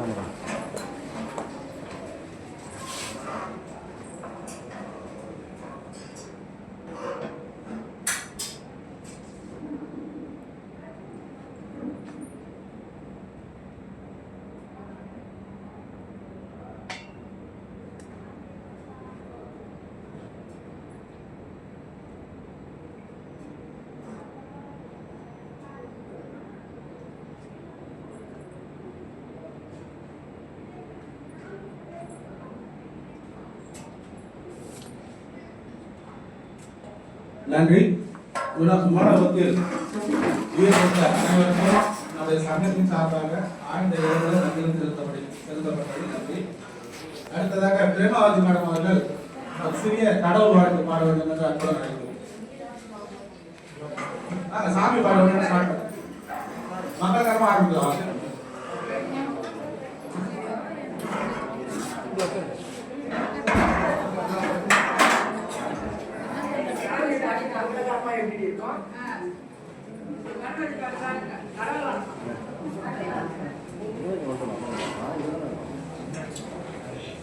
카메라 நன்றி. இவ்வளவு மாணவர்கள் உயர்ந்த அனைவருக்கும் நமது சங்கத்தின் சார்பாக ஆழ்ந்த இரவு நன்றி செலுத்தப்படி செலுத்தப்பட்டது. நன்றி. அடுத்ததாக பிரேமாவதி மேடம் அவர்கள் சிறிய கடவுள் வாழ்த்து பாட வேண்டும் என்று அன்புடன் அழைக்கிறோம். சாமி பாட வேண்டும் ஸ்டார்ட் மக்கள்கரமா ஆரம்பிக்கலாம்.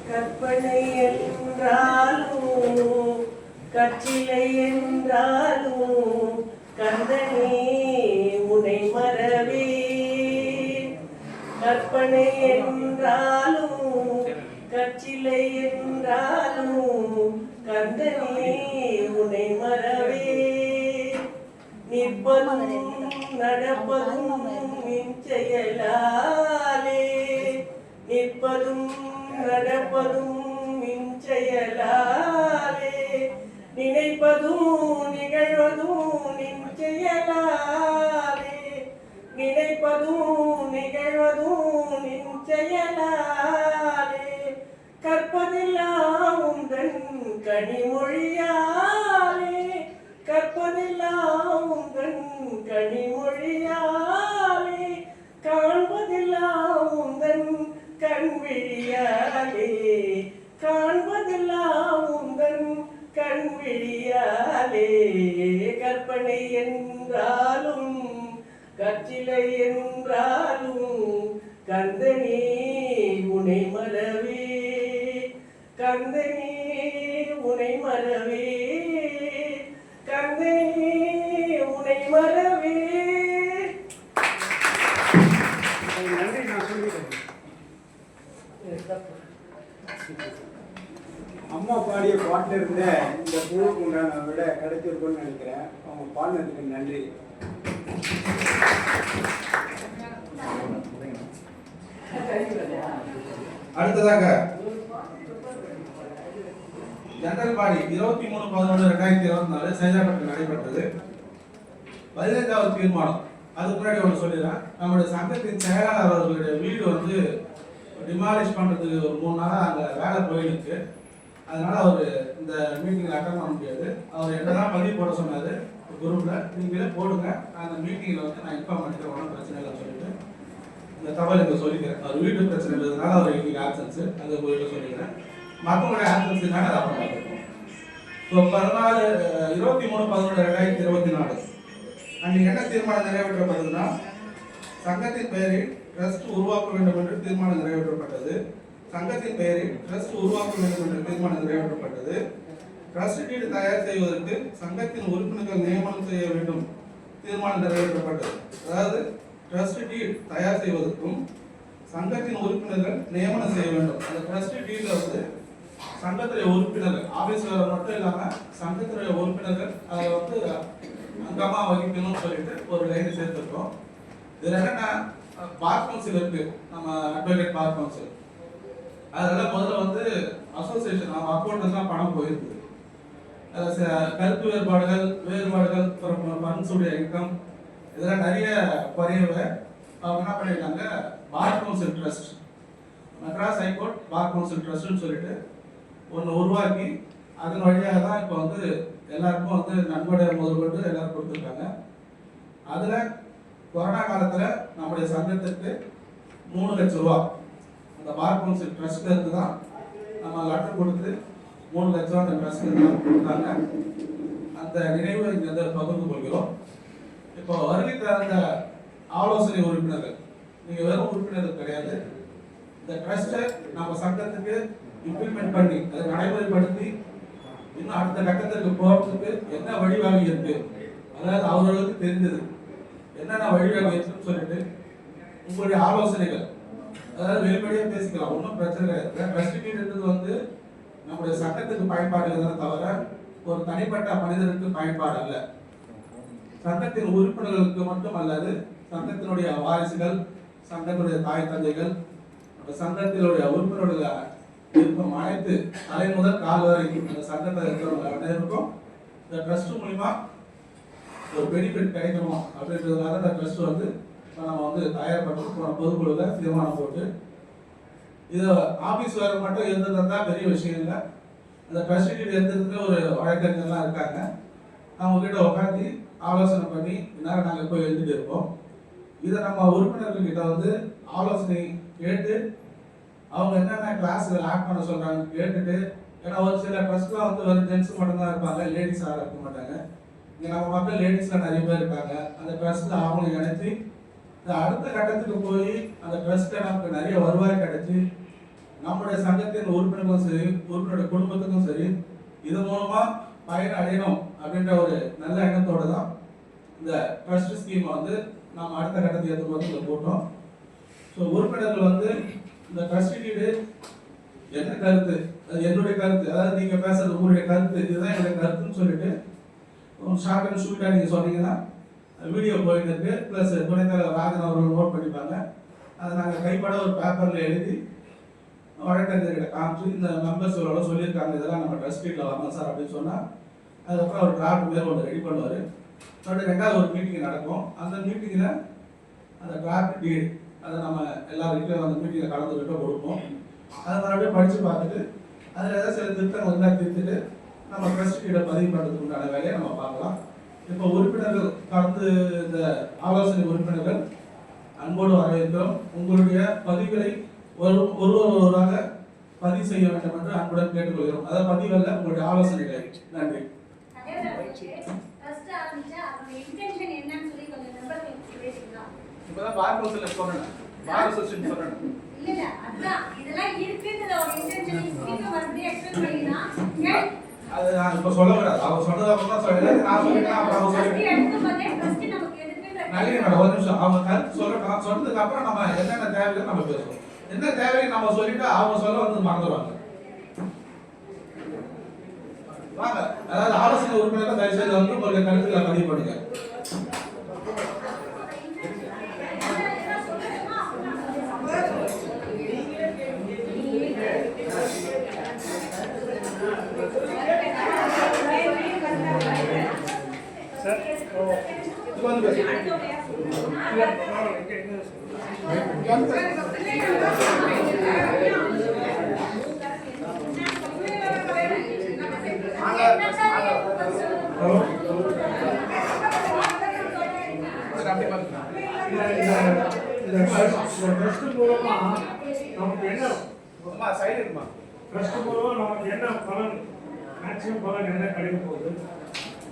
கற்பனை என்றாலும் கற்றிலை என்றாலும் கந்தனே உனை மறவே. கற்பனை என்றாலும் கற்றிலை என்றாலும் கந்தனே உனை மறவே. நிற்பதும் நடப்பதும் நின் செயலாலே நிற்பதும் நடப்பதும் நின் செயலாலே நினைப்பதும் நிகழ்வதும் நின் செயலாலே நினைப்பதும் நிகழ்வதும் நின் செயலாலே கற்பதெல்லாம் உந்தன் கனிமொழி உனை மறவே கந்தனே உனை மறவே நன்றி நான் சொல்லிக்கிறேன் அம்மா பாடிய பாட்டில் இருந்த இந்த குழுக்கு உண்டான விட கிடைச்சிருக்கும்னு நினைக்கிறேன் அவங்க பாடினதுக்கு நன்றி அடுத்ததாக ஜெனரல் இருபத்தி மூணு பதினொன்று ரெண்டாயிரத்தி இருபத்தி நாலு சேதாப்பட்டில் நடைபெற்றது. பதினைந்தாவது தீர்மானம். அதுக்கு முன்னாடி ஒன்று சொல்லிடுறேன். நம்மளுடைய சங்கத்தின் செயலாளர் அவர்களுடைய வீடு வந்து டிமாலிஷ் பண்ணுறதுக்கு ஒரு மூணு நாளாக அங்கே வேலை போயிருக்கு அதனால் அவர் இந்த மீட்டிங்கில் அட்டன் பண்ண முடியாது. அவர் என்ன தான் பதிவு போட சொன்னார் குரூப்பில் நீங்களே போடுங்க. அந்த மீட்டிங்கில் வந்து நான் இன்ஃபார்ம் பண்ணிக்கிறேன். ஒன்றும் பிரச்சனை இல்லைன்னு சொல்லிட்டு இந்த தகவல் இங்கே சொல்லிக்கிறேன். அவர் வீட்டு பிரச்சனை இருந்ததுனால அவர் இன்னைக்கு ஆப்சன்ஸு அந்த கோயிலில் சொல்லிக்கிறேன். மற்றவங்களுடைய ஆப்சன்ஸ்னால அதை அப்புறம் பார்த்துருக்கோம் பதினாலு இருபத்தி மூணு பதினொன்று ரெண்டாயிரத்தி இருபத்தி நாலு. அன்னைக்கு என்ன தீர்மானம் நிறைவேற்றப்பட்டதுன்னா சங்கத்தின் பெயரில் ட்ரஸ்ட் உருவாக்க வேண்டும் என்று தீர்மானம் நிறைவேற்றப்பட்டது. சங்கத்தின் பெயரில் ட்ரஸ்ட் உருவாக்க வேண்டும் என்று தீர்மானம் நிறைவேற்றப்பட்டது. ட்ரஸ்ட் டீடு தயார் செய்வதற்கு சங்கத்தின் உறுப்பினர்கள் நியமனம் செய்ய வேண்டும் தீர்மானம் நிறைவேற்றப்பட்டது. அதாவது ட்ரஸ்ட் டீட் தயார் செய்வதற்கும் சங்கத்தின் உறுப்பினர்கள் நியமனம் செய்ய வேண்டும். அந்த ட்ரஸ்ட் டீட்ல வந்து சங்கத்துடைய உறுப்பினர்கள் ஆபீஸ்ல மட்டும் இல்லாம சங்கத்துடைய உறுப்பினர்கள் அதை வந்து அங்கமா வகிக்கணும்னு சொல்லிட்டு ஒரு லைன் சேர்த்துருக்கோம். இதுல என்னன்னா பார் கவுன்சில் இருக்கு நம்ம அட்வொகேட் பார் கவுன்சில் அதனால முதல்ல வந்து அசோசியேஷன் நம்ம அக்கௌண்ட்லாம் பணம் போயிருக்கு. கருத்து வேறுபாடுகள் வேறுபாடுகள் ஃபண்ட்ஸுடைய இன்கம் இதெல்லாம் நிறைய குறையவை அவங்க என்ன பண்ணியிருக்காங்க bar council trust Madras high court bar council ட்ரஸ்ட்னு சொல்லிட்டு ஒன்று உருவாக்கி அதன் வழியாக தான் இப்போ வந்து எல்லாருக்கும் வந்து நன்கொடை முதற்கொண்டு எல்லாரும் கொடுத்துருக்காங்க. அதில் கொரோனா காலத்தில் நம்முடைய சங்கத்திற்கு மூணு லட்சம் ரூபா அந்த பார் கவுன்சில் ட்ரஸ்ட்லேருந்து தான் நம்ம லெட்டர் கொடுத்து மூணு லட்சம் அந்த ட்ரஸ்ட்லேருந்து தான் கொடுத்தாங்க. அந்த நினைவு இங்கே வந்து பகிர்ந்து கொள்கிறோம். இப்போ வருகை தகுந்த ஆலோசனை உறுப்பினர்கள் நீங்கள் வெறும் உறுப்பினர்கள் கிடையாது. இந்த ட்ரஸ்ட்டை நம்ம சங்கத்துக்கு இம்ப்ளிமெண்ட் பண்ணி அதை நடைமுறைப்படுத்தி இன்னும் அடுத்த கட்டத்திற்கு போகிறதுக்கு என்ன வழிவகை இருக்கு? அதாவது அவர்களுக்கு தெரிஞ்சது. என்னென்ன வழிவகை இருக்குன்னு சொல்லிட்டு உங்களுடைய ஆலோசனைகள். அதாவது வெளிப்படையாக பேசிக்கலாம் ஒன்றும் பிரச்சனை கிடையாது. ட்ரஸ்டின்றது வந்து நம்முடைய சட்டத்துக்கு பயன்பாடு தானே தவிர ஒரு தனிப்பட்ட மனிதனுக்கு பயன்பாடு அல்ல. சட்டத்தின் உறுப்பினர்களுக்கு மட்டும் அல்லது சங்கத்தினுடைய வாரிசுகள் சங்கத்தினுடைய தாய் தந்தைகள் சங்கத்தினுடைய உறுப்பினர்கள் இருக்கும் அனைத்து தலை முதல் கால் வரைக்கும் இந்த சங்கத்தை இருக்கிறவங்க அனைவருக்கும் இந்த ட்ரஸ்ட் மூலிமா ஒரு பெனிஃபிட் கிடைக்கணும் அப்படின்றதுனால இந்த ட்ரஸ்ட் வந்து இப்போ நம்ம வந்து தயார் பண்ணி போன பொதுக்குழுவில் தீர்மானம் போட்டு இது ஆஃபீஸ் வேறு மட்டும் இருந்ததுன்னா பெரிய விஷயம் இல்லை. அந்த ட்ரஸ்டிகிட்ட இருந்ததுக்கு ஒரு வழக்கறிஞர்லாம் இருக்காங்க. அவங்கக்கிட்ட உட்காந்து ஆலோசனை பண்ணி இந்நேரம் நாங்கள் போய் எழுதிட்டு இருப்போம். இதை நம்ம உறுப்பினர்கள்கிட்ட வந்து ஆலோசனை கேட்டு அவங்க என்னென்ன கிளாஸில் ஆட் பண்ண சொல்கிறாங்கன்னு கேட்டுட்டு ஏன்னா ஒரு சில ட்ரஸ்ட்லாம் வந்து வெறும் ஜென்ஸ் மட்டும்தான் இருப்பாங்க லேடிஸ் யாரும் இருக்க மாட்டாங்க. இங்கே நம்ம மக்கள் லேடிஸ்ல நிறைய பேர் இருக்காங்க அந்த ட்ரெஸ்ஸில் அவங்களை இணைச்சு இந்த அடுத்த கட்டத்துக்கு போய் அந்த ட்ரெஸ்ட்டை நமக்கு நிறைய வருவாய் கிடைச்சு நம்முடைய சங்கத்தின் உறுப்பினருக்கும் சரி உறுப்பினருடைய குடும்பத்துக்கும் சரி இது மூலமாக பயன் அடையணும் அப்படின்ற ஒரு நல்ல எண்ணத்தோடு தான் இந்த ட்ரஸ்ட் ஸ்கீமை வந்து நாம் அடுத்த கட்டத்துக்கு எடுத்து வந்து போட்டோம். ஸோ உறுப்பினர்கள் வந்து இந்த ட்ரஸ்டிகிட்டு என்ன கருத்து? அது என்னுடைய கருத்து. அதாவது நீங்க பேசுறது உங்களுடைய கருத்து. இதுதான் என்னுடைய கருத்துன்னு சொல்லிட்டு ஷார்ட் அண்ட் ஷூட்டாக நீங்க சொன்னீங்கன்னா வீடியோ போயிட்டு இருக்கு ப்ளஸ் துணைத்தலைவர் ராஜன் அவர்கள் நோட் பண்ணிப்பாங்க. அதை நாங்கள் கைப்பட ஒரு பேப்பரில் எழுதி வழக்கறிஞர்கிட்ட காமிச்சு இந்த மெம்பர்ஸ் இவ்வளோ சொல்லியிருக்காங்க. இதெல்லாம் நம்ம ட்ரஸ்டியில் வரணும் சார் அப்படின்னு சொன்னால் அதுக்கப்புறம் அவர் டிராஃப்ட் மேல் ஒன்று ரெடி பண்ணுவார். மறுபடியும் ரெண்டாவது ஒரு மீட்டிங் நடக்கும். அந்த மீட்டிங்கில் அந்த டிராஃப்ட் டீடு அதை நம்ம எல்லாருக்கும் அந்த மீட்டிங்கில் கலந்துக்கிட்ட கொடுப்போம். அதை மறுபடியும் படித்து பார்த்துட்டு அதில் ஏதாவது சில திருத்தங்கள் இருந்தால் திருத்திட்டு நம்ம ட்ரஸ்ட் கீழே பதிவு பண்ணுறதுக்கு உண்டான வேலையை நம்ம பார்க்கலாம். இப்போ உறுப்பினர்கள் கலந்து இந்த ஆலோசனை உறுப்பினர்கள் அன்போடு வரவேற்கிறோம். உங்களுடைய பதிவுகளை ஒரு ஒருவர் ஒருவராக பதிவு செய்ய வேண்டும் என்று அன்புடன் கேட்டுக்கொள்கிறோம். அதாவது பதிவல்ல உங்களுடைய ஆலோசனைகளை. நன்றி ஃபர்ஸ்ட் ஆரம்பிச்சா அவங்க இன்டென்ஷன் என்னன்னு சொல்லி கொஞ்சம் நம்பர் பேசிக்கலாம் இப்போதான் பார் கவுன்சில் சொன்னேன். பார் அசோசியேஷன் சொன்னேன். இல்ல இல்ல அதான் இதெல்லாம் இருக்குன்றத ஒரு இன்டென்ஷன் திரும்ப மறுபடியும் எக்ஸ்பிளைன் பண்ணினா கேள் அது நான் இப்போ சொல்ல கூடாது அவர் சொன்னது அப்புறம் தான் சொல்லல நான் சொல்லிட்டேன். அப்புறம் அவங்க ஃபர்ஸ்ட் சொல்லி எடுக்கும் போதே ஃபர்ஸ்ட் நமக்கு எதுக்குன்ற நல்ல மேடம். ஒரு நிமிஷம். அவங்க கருத்து சொல்லட்டும் சொன்னதுக்கு அப்புறம் நம்ம என்னென்ன தேவையோ நம்ம பேசுவோம். என்ன தேவையை நம்ம சொல்லிட்டு அவங்க சொல்ல வந்து மறந்துடுவாங்க. வாங்க. அதாவது ஆலோசனை உறுப்பினர்கள் தயவு செய்து வந்து உங்களுடைய கருத்துக்களை பதிவு பண்ணுங்க இப்போ வந்து பேசுங்க ஹலோ அப்படி பாருங்க இந்த ட்ரஸ்ட் மூலமா நமக்கு என்ன அம்மா சைடு இருக்குமா ட்ரஸ்ட் மூலமா நமக்கு என்ன பலன் மேக்சிமம் பலன் என்ன கிடைக்க போகுது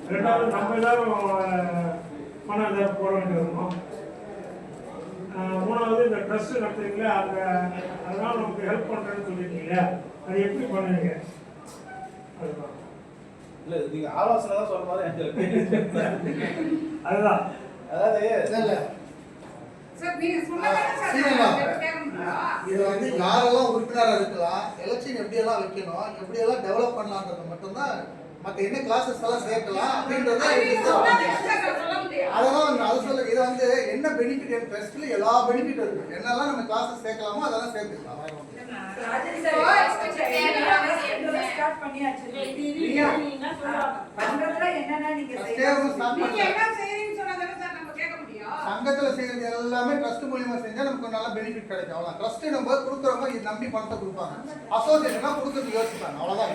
ரெண்டாவது நம்ம எல்லாரும் பணம் ஏதாவது போட வேண்டியிருக்கோம் அஹ், மூணாவது இந்த ட்ரஸ்ட் நடத்துறீங்களே அந்த அதனால நமக்கு ஹெல்ப் பண்றேன்னு சொல்லியிருக்கீங்க அது எப்படி பண்ணுவீங்க? அதுதான். இல்ல நீங்க ஆலோசனை தான் சொல்ற மாதிரி அதுதான். அதாவது முடியும்? இது வந்து யாரெல்லாம் உறுப்பினராக இருக்கலாம் எலெக்ஷன் எப்படியெல்லாம் வைக்கணும் எப்படியெல்லாம் டெவலப் பண்ணலான்றது மட்டும்தான் மற்ற என்ன கிளாஸஸ் எல்லாம் சேர்க்கலாம் அப்படின்றத நீங்க அதெல்லாம் அது சொல்ல இது வந்து என்ன பெனிஃபிட் என் ட்ரஸ்ட்ல எல்லா பெனிஃபிட் இருக்கு. என்னெல்லாம் நம்ம கிளாஸஸ் சேர்க்கலாமோ அதெல்லாம் சேர்த்துக்கலாம். வேற ஒண்ணும் சங்கத்துல செய்யறது எல்லாமே ட்ரஸ்ட் மூலியமா செஞ்சா நமக்கு நல்ல பெனிஃபிட் கிடைக்கும். அவ்வளவு ட்ரஸ்ட் நம்ம கொடுக்குறவங்க இது நம்பி பணத்தை கொடுப்பாங்க. அசோசியேஷனா கொடுக்கறது யோசிப்பாங்க. அவ்வளவுதான்.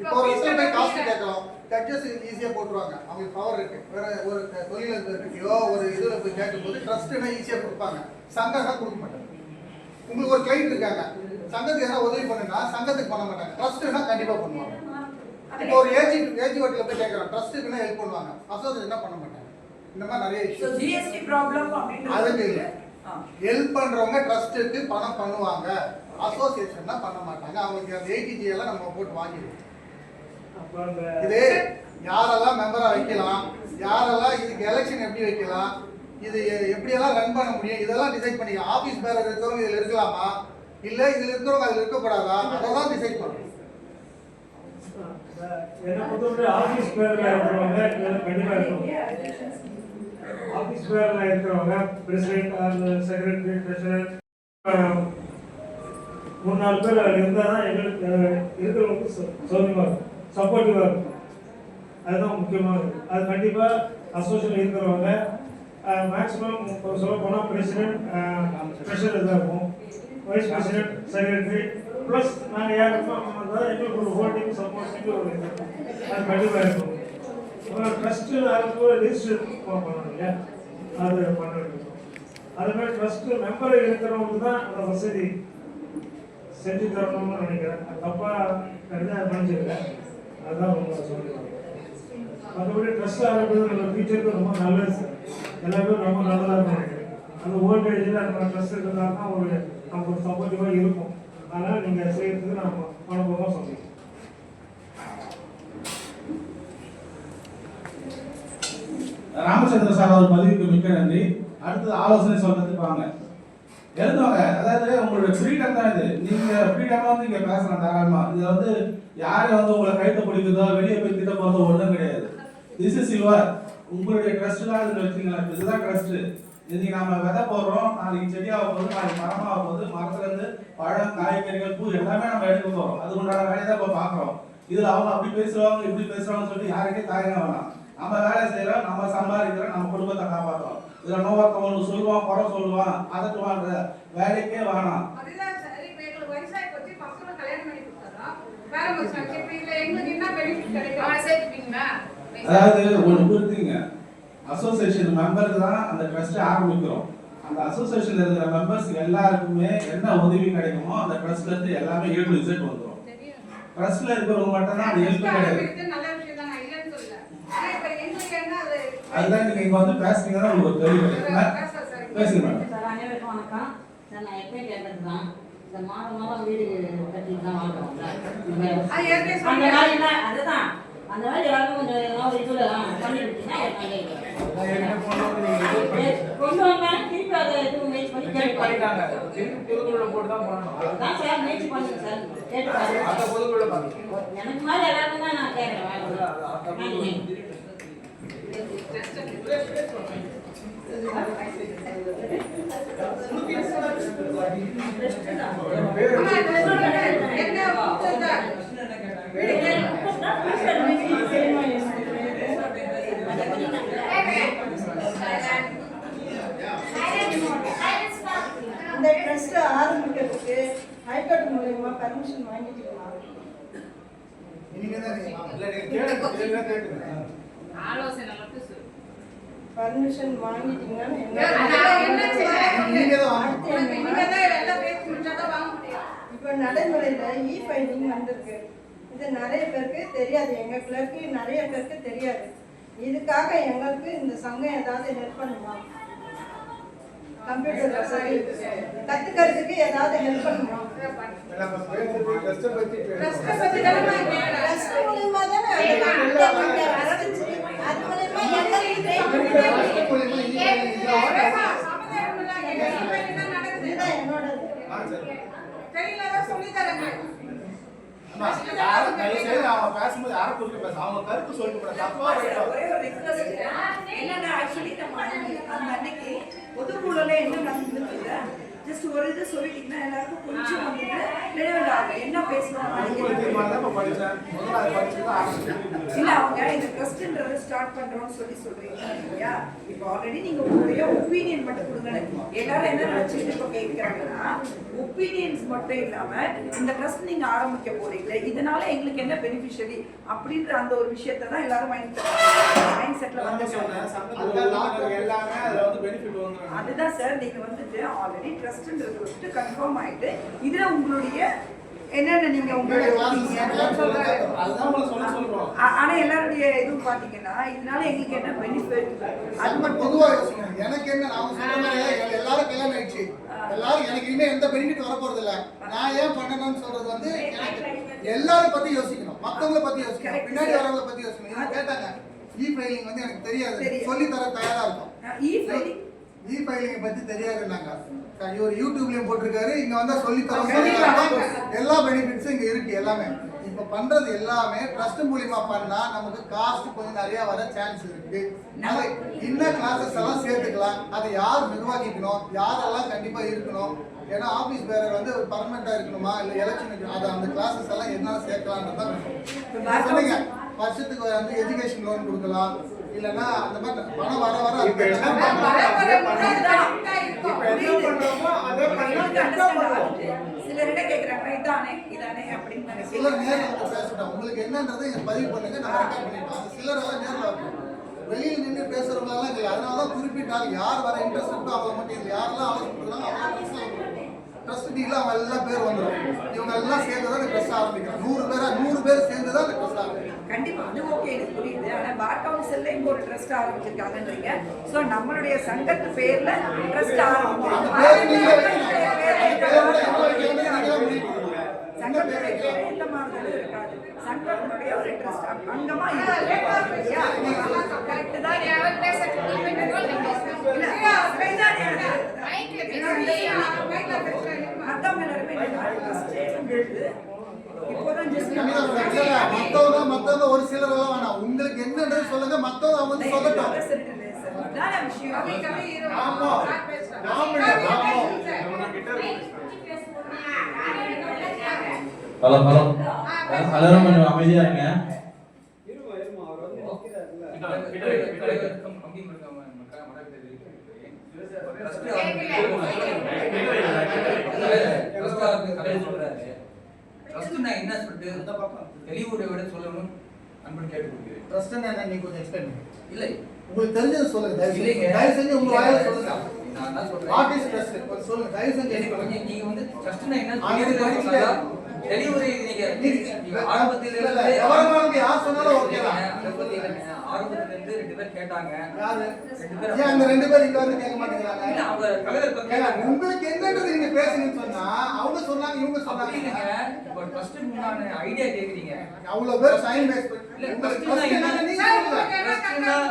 இப்போ ஒரு வருஷம் போய் காசு கேட்கலாம். ஜட்ஜஸ் ஈஸியா போட்டுருவாங்க. அவங்களுக்கு பவர் இருக்கு. வேற ஒரு தொழிலதிபர்கிட்டயோ ஒரு இதுல போய் கேட்கும்போது ட்ரஸ்ட்னா ஈஸியா கொடுப்பாங்க. சங்கம்னா கொடுக்க மாட்டாங்க. உங்களுக்கு ஒரு கிளைண்ட் இருக்காங்க. சங்கத்துக்கு எதனா உதவி பண்ணுனா சங்கத்துக்கு பண்ண மாட்டாங்க. ட்ரஸ்ட்னா கண்டிப்பா பண்ணுவாங்க. இப்போ ஒரு ஏஜி ஏஜி வட்டில போய் கேட்கறோம் ட்ரஸ்ட்டுக்குன்னா ஹெல்ப் பண்ணுவாங்க. அசோசியேஷன் பண்ண மாட்டாங்க. இந்த மாதிரி நிறைய problem அப்படின்றது அதுக்கு இல்ல. ஹெல்ப் பண்றவங்க ட்ரஸ்ட்டுக்கு பணம் பண்ணுவாங்க. அசோசியேஷன்னா பண்ண மாட்டாங்க. அவங்களுக்கு அந்த ஏடிஜி எல்லாம் நம்ம போட்டு வாங்கிடுவோம். அப்போ அந்த இது யாரெல்லாம் மெம்பரா வைக்கலாம்? யாரெல்லாம் இதுக்கு எலெக்ஷன் எப்படி வைக்கலாம்? இது எப்படியெல்லாம் ரன் பண்ண முடியும்? இதெல்லாம் டிசைட் பண்ணிக்கலாம். ஆபீஸ் பேரர் இருக்கிறவங்க இதுல இருக்கலாமா? இல்ல இதுல இருக்கிறவங்க அதுல இருக்கக்கூடாதா? அதெல்லாம் டிசைட் பண்ணணும். என்னை பொறுத்தவரை ஆஃபீஸ் பேரில் இருக்கிறவங்க இருக்கணும் ஆஃபீஸ் வேலை இருக்கிறவங்க பிரசிடென்ட் அந்த செக்ரட்டரி ட்ரெஷரர் மூணு நாலு பேர் இருந்தால் தான் எங்களுக்கு இருக்கிறவங்களுக்கு சௌரியமாக இருக்கும். சப்போர்ட்டிவாக இருக்கும். அதுதான் முக்கியமாக இருக்கும் அது கண்டிப்பாக அசோசியேஷன் இருக்கிறவங்க மேக்ஸிமம் சொல்ல போனால் பிரசிடென்ட் ட்ரெஷரர் தான் இருக்கும். வைஸ் பிரசிடென்ட் செக்ரட்டரி ப்ளஸ் நாங்கள் யாருக்கும் எங்களுக்கு ஒரு ஹோல்டிங் சப்போர்ட்டிங் ஒரு அது கண்டிப்பாக இருக்கும். அப்புறம் ட்ரஸ்ட்டு அதுக்கு ஒரு ரிஜிஸ்டர் பண்ணணும் இல்லையா? அது பண்ண வேண்டும் அது மாதிரி ட்ரஸ்ட்டு மெம்பர் இருக்கிறவங்க தான் அந்த வசதி செஞ்சு தரணும்னு நினைக்கிறேன். அது தப்பாக கருத மன்னிச்சிருக்கேன் அதுதான் உங்களை சொல்லுவேன் மற்றபடி ட்ரஸ்ட் ஆரம்பிக்கிறது நம்ம ஃபியூச்சருக்கு ரொம்ப நல்லது சார் எல்லாமே ரொம்ப நல்லதாக இருக்கும் நினைக்கிறேன். அந்த ஓல்டேஜில் அந்த ட்ரஸ்ட் இருக்கிறதா ஒரு நமக்கு ஒரு சப்போர்ட்டிவாக இருக்கும். அதனால் நீங்கள் செய்யறதுக்கு நம்ம அனுபவமாக சொல்லுங்கள் ராமச்சந்திர சார் அவர் பதிவுக்கு மிக்க நன்றி. அடுத்தது ஆலோசனை சொல்றதுக்கு வாங்க. எழுதுவாங்க. அதாவது உங்களுடைய ஃப்ரீடம் தான் இது. நீங்க ஃப்ரீடமா வந்து இங்க பேசலாம் தாராளமா. இது வந்து யாரை வந்து உங்களை கைத்த பிடிக்குதோ வெளியே போய் திட்ட போறதோ ஒன்றும் கிடையாது. திஸ் இஸ் யுவர் உங்களுடைய ட்ரஸ்ட் தான் இதுல வச்சுக்கலாம் இதுதான் ட்ரஸ்ட் இன்னைக்கு நாம விதை போடுறோம். நாளைக்கு செடியாக போகுது நாளைக்கு மரமாக போகுது. மரத்துல இருந்து பழம் காய்கறிகள் பூ எல்லாமே நம்ம எடுக்க போறோம். அது உண்டான வேலையை தான் இப்போ பாக்குறோம் இதுல அவங்க அப்படி பேசுவாங்க இப்படி பேசுவாங்கன்னு சொல்லி யாருக்கே தாயங்க வேணாம். நம்ம வேலை செய்யறோம் நம்ம சம்பாதிக்கிறோம் நம்ம குடும்பத்தை காப்பாற்றுறோம் இதுல நோவக்கம் ஒன்று சொல்லுவான் குறை சொல்லுவான் அதட்டுவான்ற வேலைக்கே வேணாம் அதாவது ஒன்று புரிஞ்சுங்க அசோசியேஷன் மெம்பருக்கு தான் அந்த ட்ரஸ்ட்டை ஆரம்பிக்கிறோம். அந்த அசோசியேஷன்ல இருக்கிற மெம்பர்ஸ் எல்லாருக்குமே என்ன உதவி கிடைக்குமோ அந்த ட்ரஸ்ட்ல இருந்து எல்லாமே ஏ டு இசட் வந்துடும் ட்ரஸ்ட்ல இருக்கிறவங்க மட்டும் தான் அது ஹெல்ப் கிடையாது. அதுதான் நீங்க வந்து பேசுனீங்க தான் உங்களுக்கு தெளிவு பேசுங்க மேடம் சார் அனைவருக்கும் வணக்கம். சார் நான் எப்பயும் கேட்டது தான் இந்த மாதம் மாதம் வீடு கட்டி தான் வாங்குறோம் அது ஏற்கனவே அந்த சொன்னேன். மாதிரி தான் அதுதான். அந்த மாதிரி எல்லாருக்கும் கொஞ்சம் ஏதாவது இதுல பண்ணி. கொண்டு திருப்பி அதை முயற்சி கேட்டு பண்ணிட்டாங்க. பாருங்க. திருப்பி பொதுக்குழுல போட்டு தான் பண்ணணும். அதான் சார் முயற்சி பண்ணுங்க சார். கேட்டு பாருங்க. அந்த பொதுக்குழுல பண்ணணும் எனக்கு மாதிரி எல்லாருக்கும் தான் நான் கேட்குறேன் நன்றி ஆமா, trust ஆ என்ன கொடுத்ததா? வீடு கேட்டு இந்த ட்ரஸ்ட் ஆரம்பிக்கிறதுக்கு ஹைகோர்ட் மூலியமா பர்மிஷன் வாங்கிட்டீங்களா பர்மிஷன் வாங்கிட்டீங்கன்னா. இப்போ நடைமுறையில இ ஃபைலிங் வந்திருக்கு. இது நிறைய பேருக்கு தெரியாது. எங்க கிளர்க்கு நிறைய பேருக்கு தெரியாது. இதுக்காக எங்களுக்கு இந்த சங்கம் ஏதாவது ஹெல்ப் பண்ணுமா? கம்ப்யூட்டர் வசதி கத்துக்கிறதுக்கு ஏதாவது ஹெல்ப் பண்ணுமா. ட்ரஸ்ட் மூலியமா தானே பேசும்போது யாரும் பேச அவங்க கருத்து சொல்லிட்டு தப்பா என்னன்னா ஆக்சுவலி நம்ம அந்த அன்னைக்கு பொதுக்குழுல என்ன நடந்தது சொல்லிட்டீங்கன்னா எல்லாருக்கும் கொஞ்சம் வந்துட்டு ஆகும். என்ன பேசணும் இல்ல அவங்க இந்த ட்ரஸ்ட்ன்றது ஸ்டார்ட் பண்றோம்னு சொல்லி சொல்றீங்க இல்லையா? இப்போ ஆல்ரெடி நீங்க உங்களுடைய ஒப்பீனியன் மட்டும் கொடுங்க. எல்லாரும் என்ன நினைச்சிட்டு இப்ப கேட்கறாங்கன்னா ஒப்பீனியன்ஸ் மட்டும் இல்லாம இந்த ட்ரஸ்ட் நீங்க ஆரம்பிக்க போறீங்களே இதனால எங்களுக்கு என்ன பெனிஃபிஷரி அப்படின்ற அந்த ஒரு விஷயத்தை தான் எல்லாரும் மைண்ட் மைண்ட் செட்ல நான் வந்து அதுதான் சார் நீங்க வந்துட்டு ஆல்ரெடி ட்ரஸ்ட்ன்றது வந்துட்டு கன்ஃபார்ம் ஆயிட்டு இதுல உங்களுடைய என்னென்ன நீங்க உங்களுடைய ஆனா எல்லாருடைய இதுவும் பாத்தீங்கன்னா இதனால எங்களுக்கு என்ன பெனிஃபிட் அது மட்டும் பொதுவா யோசிக்கணும். எனக்கு என்ன மாதிரி எல்லாரும் கல்யாணம் ஆயிடுச்சு. எல்லாரும் எனக்கு இனிமே எந்த பெனிஃபிட் வர போறது இல்ல நான் ஏன் பண்ணணும்னு சொல்றது வந்து எல்லாரும் பத்தி யோசிக்கணும். மத்தவங்கள பத்தி யோசிக்கணும். பின்னாடி. வரவங்கள பத்தி யோசிக்கணும். கேட்டாங்க இ ஃபைலிங் வந்து எனக்கு தெரியாது. சொல்லி தர தயாரா இருக்கும். இ ஃபைலிங் இ ஃபைலிங் பத்தி தெரியாதுன்னாங்க. சரி, இவர் யூடியூப்லயும் போட்டிருக்காரு. இங்க வந்தா சொல்லி. எல்லா பெனிஃபிட்ஸும் இங்க இருக்கு எல்லாமே. இப்ப பண்றது எல்லாமே ட்ரஸ்ட் மூலியமா பண்ணா நமக்கு காஸ்ட் கொஞ்சம் நிறைய வர சான்ஸ் இருக்கு. அது இன்னும் கிளாஸஸ் எல்லாம் சேர்த்துக்கலாம்? அதை யார் நிர்வகிக்கணும்? யாரெல்லாம் கண்டிப்பா இருக்கணும்? ஏன்னா ஆபீஸ் பேரர் வந்து பர்மனெண்டா இருக்கணுமா? இல்ல எலெக்ஷன் அது அந்த கிளாஸஸ் எல்லாம் என்ன சேர்க்கலாம்னு தான் back சொன்னீங்க வருஷத்துக்கு வந்து எஜுகேஷன் லோன் கொடுக்கலாம். இல்லைன்னா அந்த மாதிரி பணம் வர வர இப்ப அது என்ன கண்டிப்பா இப்ப என்ன பண்றோமோ அதே பண்ணலாம் சிலர்கிட்ட கேக்குறாங்க இதானே இதானே அப்படின்னு சிலர் நேர்ல நினைக்கிறேன் வந்து பேசட்டும் உங்களுக்கு என்னன்றதை பதிவு பண்ணுங்க நான் ரெக்கார்ட் பண்ணிட்டோம் அந்த சிலர் எல்லாம் நேர்ல வரணும் வெளியில நின்று பேசுறவங்க எல்லாம் இல்லை அதனால தான் குறிப்பிட்டால் யார் வர இன்ட்ரெஸ்ட் இருக்கோ அவங்க மட்டும் இல்லை யாரெல்லாம் ஆலோசனை கொடுக்குறாங்க அவங்க ட்ரஸ்ட் அவங்க எல்லாம் பேர் வந்துடும் இவங்க எல்லாம் சேர்ந்து தான் இந்த ட்ரஸ்ட் ஆரம்பிக்கிறோம் நூறு பேரா நூறு பேர் சேர்ந்து தான் இந்த ஆரம்பிக்கிறோம் கண்டிப்பா அது ஓகே எனக்கு புரியுது. ஆனா பார் கவுன்சில்ல இங்க ஒரு ட்ரஸ்ட் ஆரம்பிச்சிருக்காங்கன்றீங்க. சோ நம்மளுடைய சங்கத்து பேர்ல ட்ரஸ்ட் சங்கத்துடைய எந்த மாறுதலும் இருக்காது. சங்கத்தினுடைய ஒரு ட்ரஸ்ட் அங்கமா இல்லையா கரெக்ட் தான். எல்லாருமே ட்ரஸ்ட் மத்தவங்க மத்தவங்க ஒரு சிலர் எல்லாம் வேணாம். உங்களுக்கு என்னன்றது சொல்லுங்க. மத்தவங்க அவங்க வந்து சொல்லட்டும். ஆமா. Hello hello. எல்லாரும் கொஞ்சம் அமைதியா இருங்க இருமா இருமா அவர் வந்து நிக்கிறாருல்ல என்ன சொல்லிட்டு தெளிவுரை விட சொல்லணும் அன்பன் கேட்டுக்கொள்கிறேன். ட்ரஸ்ட் என்ன? நீங்க கொஞ்சம் எக்ஸ்பிளைன் பண்ணுங்க இல்லை. உங்களுக்கு தெரிஞ்சது சொல்லுங்க தயவு செஞ்சு. இல்லைங்க. தயவு செஞ்சு உங்க வாயால சொல்லுங்க. நான் தான் சொல்றேன். வாட் இஸ் ட்ரஸ்ட் கொஞ்சம் சொல்லுங்க தயவு செஞ்சு. நீங்க வந்து ட்ரஸ்ட்னா என்ன தெளிவுரை நீங்க ஆரம்பத்தில இருந்து எவருனாலும் யார் சொன்னாலும் ஓகே தான். ஆரம்பத்துல இருந்து ரெண்டு பேர் கேட்டாங்க. யாரு? ரெண்டு பேர் அந்த ரெண்டு பேர் இங்க வந்து கேட்க மாட்டேங்கிறாங்க? அவங்க ஏங்க, கேட்டாங்க. உங்களுக்கு என்னன்றது நீங்க பேசுங்கன்னு சொன்னா அவங்க சொன்னாங்க இவங்க சொன்னாங்க. இப்போ first உண்டான idea கேக்குறீங்க. அவ்வளவு பேர் டைம் வேஸ்ட் பண்ணி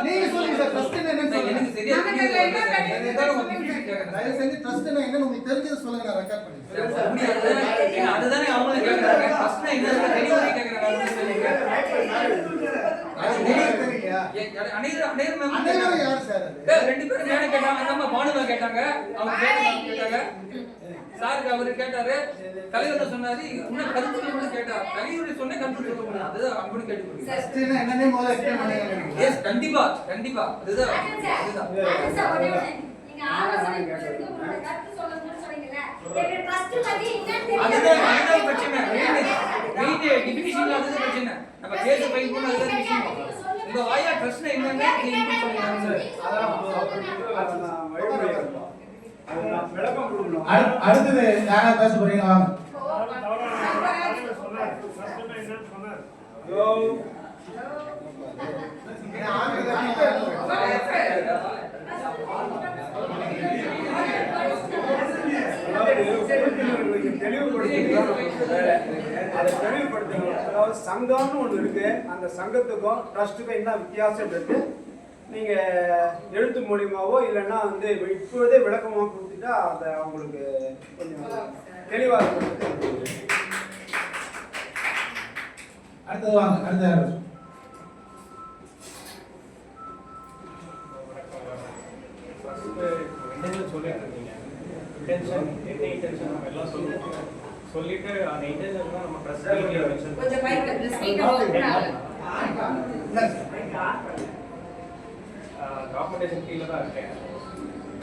நீங்க சொல்லுங்க சார் ட்ரஸ்ட் என்னன்னு எனக்கு சரியா. என்ன கேக்குறேன். தயவு செஞ்சு ட்ரஸ்ட் என்னன்னு உங்களுக்கு தெரிஞ்சது சொல்லுங்க நான் ரெக்கார்ட் பண்ணி அதுதான் ஏங்க, அதுதானே அவங்களும் கேக்குறாங்க. Trust னா என்னன்னு தெளிவுரை சொல்லுங்க. அனைவரும் யார்? சார் ரெண்டு பேரும் நானே கேட்டாங்க. நம்ம கேட்டாங்க. அவங்க கேட்டாங்க? சாருக்கு அவரு கேட்டாரு. தலைவர் சொன்னாரு இன்னும் கருத்து சொல்ல கேட்டார் தலைவர் சொன்ன கருத்து சொல்ல முடியும் அதுதான் அன்பு கேட்டுக்கொள்கிறேன் ட்ரஸ்ட் என்னன்னு முதல்ல எக்ஸ்பிளைன் பண்ணுங்க எஸ் கண்டிப்பா கண்டிப்பா. அதுதான் அதுதான். நீங்க ஆலோசனை கருத்து பத்தி பிரச்சனை மெயின் டிஃபினிஷன்ல அதுதான் பிரச்சனை. நம்ம கேஸ் பண்ண அதுதான் விஷயம் உங்க வாயா ட்ரஸ்ட்னா என்னன்னு நீங்க சொல்லுங்க அதை நான் வழிமுறை இருக்கோம். அதை நான் விளக்கம் கொடுக்கணும். அடு- அடுத்தது யாரா பேச போறீங்க? வாங்க ட்ரஸ்ட்னா என்னன்னு சொன்னார் ஐயோ, ஏன்னா, ஆண்கள் தான் நீங்க அதாவது உறுப்பினர்களுக்கு தெளிவுபடுத்துறது வேலை. அதை தெளிவுபடுத்தணும் அதாவது சங்கம்னு ஒன்று இருக்கு அந்த சங்கத்துக்கும் ட்ரஸ்ட்டுக்கும் என்ன வித்தியாசம்ன்றது நீங்க எழுத்து மூலியமாவோ இல்லைன்னா வந்து இப்போதே விளக்கமாக கொடுத்துட்டா அதை அவங்களுக்கு கொஞ்சம் தெளிவாக இருக்கும் அடுத்தது வாங்க அடுத்த யார் பேசுவோம்? சொல்லிட்டு அந்த இன்டென்ஷன் தான் நம்ம ட்ரெஸ் கொஞ்சம் மைக் ஸ்பீக்கர் ஓபன் ஆகல டாக்குமெண்டேஷன் கீழே தான் இருக்கேன்.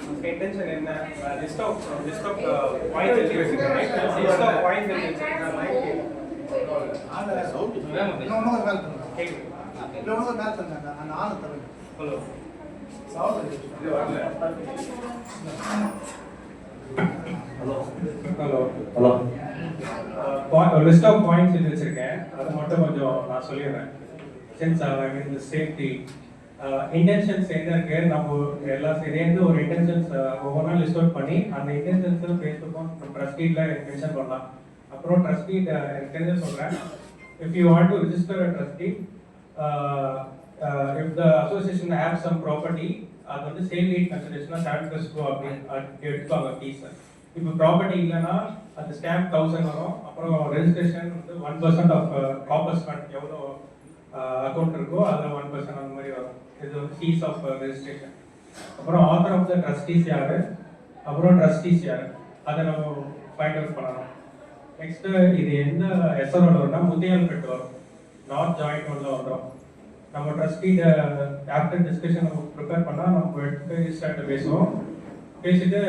உங்க இன்டென்ஷன் என்ன? List of list of point எழுதி வச்சிருக்கேன் லிஸ்ட் ஆஃப் பாயிண்ட் எழுதி வச்சிருக்கேன் சவுண்ட் பண்ணுங்க கேக்குது. பண்ணுங்க ஹலோ சவுண்ட் இது வரல. Hello hello hello list of points இது வச்சுருக்கேன். அதை மட்டும் கொஞ்சம் நான் சொல்லிடுறேன். Since I mean the safety intentions என்ன இருக்கு? நம்ம எல்லாம் சேர்ந்து ஒரு இன்டென்ஷன்ஸ் ஒவ்வொன்றா லிஸ்ட் அவுட் பண்ணி அந்த இன்டென்ஷன்ஸ் ஃபேஸ்புக்கும் ட்ரஸ்டீட்ல மென்ஷன் பண்ணலாம். அப்புறம் ட்ரஸ்டீட் uh, எனக்கு தெரிஞ்ச சொல்கிறேன் if you want to register a trustee if the association have some property அது வந்து சேல் லீட் கன்சிடரேஷனா செவன் ப்ளஸ் டூ அப்படின்னு எடுப்பாங்க ஃபீஸை இப்போ ப்ராப்பர்ட்டி இல்லைன்னா அந்த ஸ்டாம்ப் தௌசண்ட் வரும். அப்புறம் ரெஜிஸ்ட்ரேஷன் வந்து one percent of corpus fund எவ்வளோ அக்கௌண்ட் இருக்கோ அதில் ஒன் பர்சன்ட் அந்த மாதிரி வரும். இது வந்து ஃபீஸ் ஆஃப் ரெஜிஸ்ட்ரேஷன் அப்புறம் ஆத்தர் ஆஃப் த ட்ரஸ்டீஸ் யார்? அப்புறம் ட்ரஸ்டீஸ் யார்? அதை நம்ம ஃபைண்ட் அவுட் பண்ணணும் நெக்ஸ்ட் இது எந்த எஸ்ஆர்ஓல வரும்னா முத்தியால்பேட்டு வரும். நார்த் ஜாயிண்ட் ஒன்ல வந்துடும் நம்ம ட்ரஸ்டி ஆஃப்டர் டிஸ்கஷன் நம்ம ப்ரிப்பேர் பண்ணால் நம்ம எடுத்து பேசுவோம். பேசிட்டு